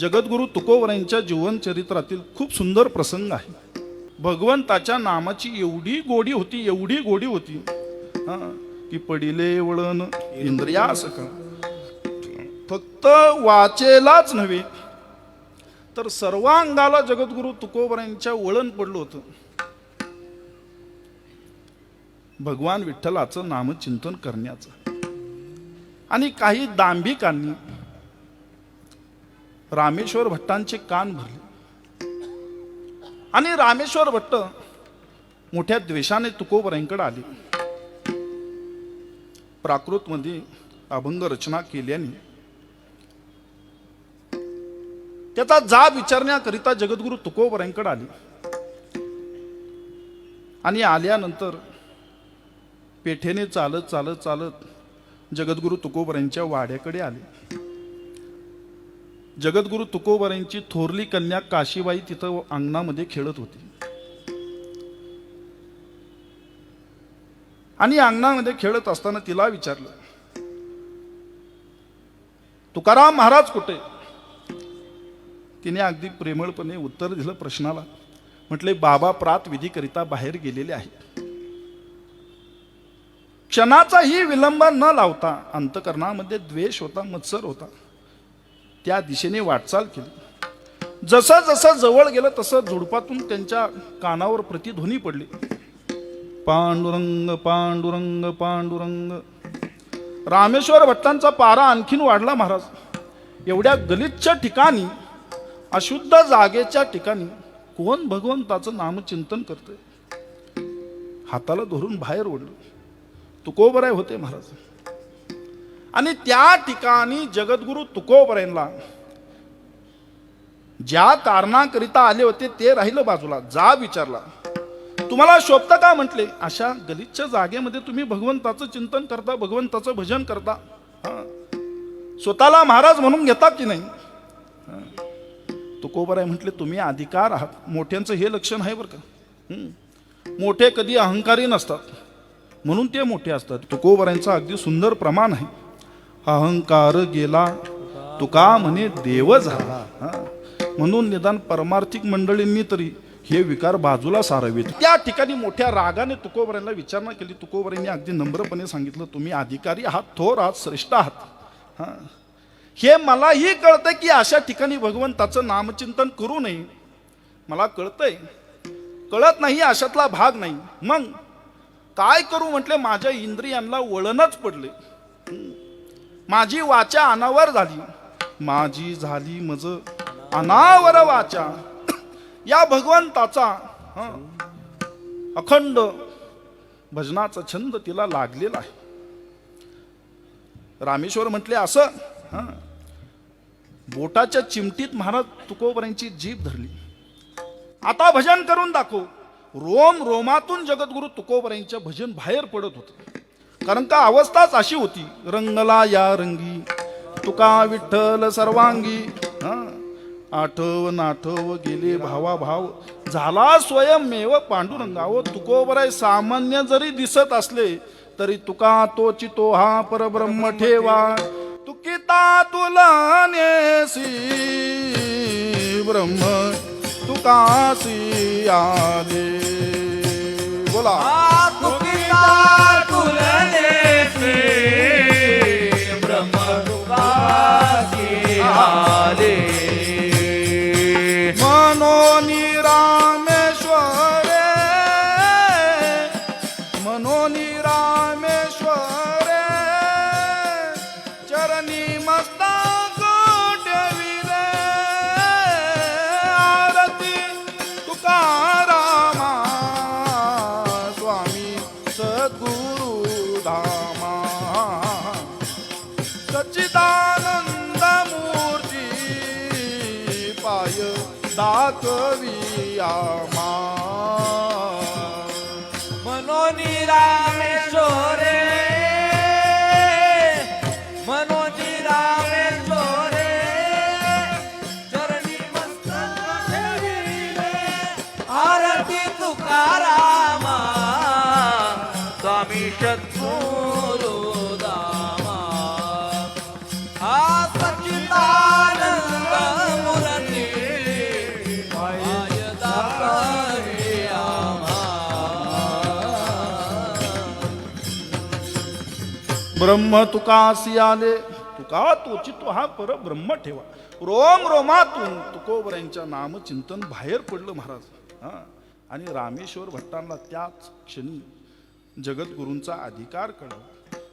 जगद्गुरु तुकोवरांच्या जीवनचरित्रातील खूप सुंदर प्रसंग आहे. भगवंताच्या नामाची एवढी गोडी होती एवढी गोडी होती. की पडिले वळण इंद्रियास फक्त वाचेलाच नव्हे तर सर्वांगाला जगद्गुरु तुकोबरांच्या वळण पडलं होतं. भगवान विठ्ठलाचं नामचिंतन करण्याचं. आणि काही दांभिकांनी रामेश्वर भट्टांचे कान भरले. आणि रामेश्वर भट्ट मोठ्या द्वेषाने तुकोबरांकडे आले. प्राकृतमध्ये अभंग रचना केल्याने त्याचा जाब विचारण्याकरिता जगद्गुरु तुकोबरांकडे आले. आणि आल्यानंतर पेठेने चालत चालत चालत जगद्गुरु तुकोबरांच्या वाड्याकडे आले. जगद्गुरु तुकोबरांची थोरली कन्या काशीबाई तिथं अंगणामध्ये खेळत होती. आणि अंगणामध्ये खेळत असताना तिला विचारलं तुकाराम महाराज कुठे? तिने अगदी प्रेमळपणे उत्तर दिलं प्रश्नाला. म्हटले बाबा प्रात विधीकरिता बाहेर गेलेले आहेत. क्षणाचाही विलंब न लावता अंतकरणामध्ये द्वेष होता मत्सर होता. त्या दिशेने वाटचाल केली. जसा जसा जवळ गेलं तसं झुडपातून त्यांच्या कानावर प्रतिध्वनी पडली. पांडुरंग पांडुरंग पांडुरंग. रामेश्वर भट्टांचा पारा आणखीन वाढला महाराज. एवढ्या गलिच्छ ठिकाणी अशुद्ध जागेच्या ठिकाणी कोण भगवंताचं नामचिंतन करतंय? हाताला धरून बाहेर ओढलं. तुकोबराय होते महाराज. आणि त्या ठिकाणी जगद्गुरु तुकोबरायला ज्या कारणाकरिता आले होते ते राहिलं बाजूला. जा विचारला. तुम्हाला शोभता का म्हटले? अशा गलिच्छ जागेमध्ये तुम्ही भगवंताचं चिंतन करता भगवंताचं भजन करता. स्वतःला महाराज म्हणून घेता की नाही? तुकोबर तुकोबराय म्हटले तुम्ही अधिकार आहात. मोठ्यांचं हे लक्षण आहे बरं का. मोठे कधी अहंकारी नसतात. म्हणून ते मोठे असतात. तुकोबरायांचं अगदी सुंदर प्रमाण आहे. अहंकार गेला. तुका म्हणे देव झाला. म्हणून निदान परमार्थिक मंडळींनी तरी हे विकार बाजूला सारावेत. त्या ठिकाणी मोठ्या रागाने तुकोबऱ्यांना विचारणा केली. तुकोबऱ्यांनी अगदी नम्रपणे सांगितलं तुम्ही अधिकारी आहात थोर आहात श्रेष्ठ आहात. हां? हे मलाही कळतंय की अशा ठिकाणी भगवंताचं नामचिंतन करू नये. मला कळतंय. कळत नाही अशातला भाग नाही. मग काय करू म्हटले? माझ्या इंद्रियांना वळणच पडले. माझी वाचा अनावर झाली. माझी झाली मज अनावर वाचा. या भगवंताचा हं, अखंड भजनाचा छंद तिला लागलेला आहे. रामेश्वर म्हटले असं हं, बोटाच्या चिमटीत महाराज तुकोबऱ्यांची जीभ धरली. आता भजन करून दाखव. रोम रोमातून जगद्गुरु तुकोबऱ्यांच्या भजन बाहेर पडत होतं. कारण का अवस्थाच अशी होती. रंगला या रंगी तुका विठ्ठल सर्वांगी. आठव नाठव गेले भावा भाव झाला स्वयंमेव पांडुरंगाव तुकोबराय सामान्य जरी दिसत असले तरी तुका तो चितो हा परब्रह्म ठेवा. तुकिता तुला नेसी ब्रह्म तुकासी आले. बोला. ધામા સચિદાનંદ મૂર્તિ પાય દાતવિયામાં ब्रह्म तुका असी आले. तुका तोची तो हा पर ब्रह्म ठेवा. रोम रोमातून तुकोबऱ्यांच्या नामचिंतन बाहेर पडलं महाराज. हां. आणि रामेश्वर भट्टांना त्याच क्षणी जगद्गुरूंचा अधिकार कळव.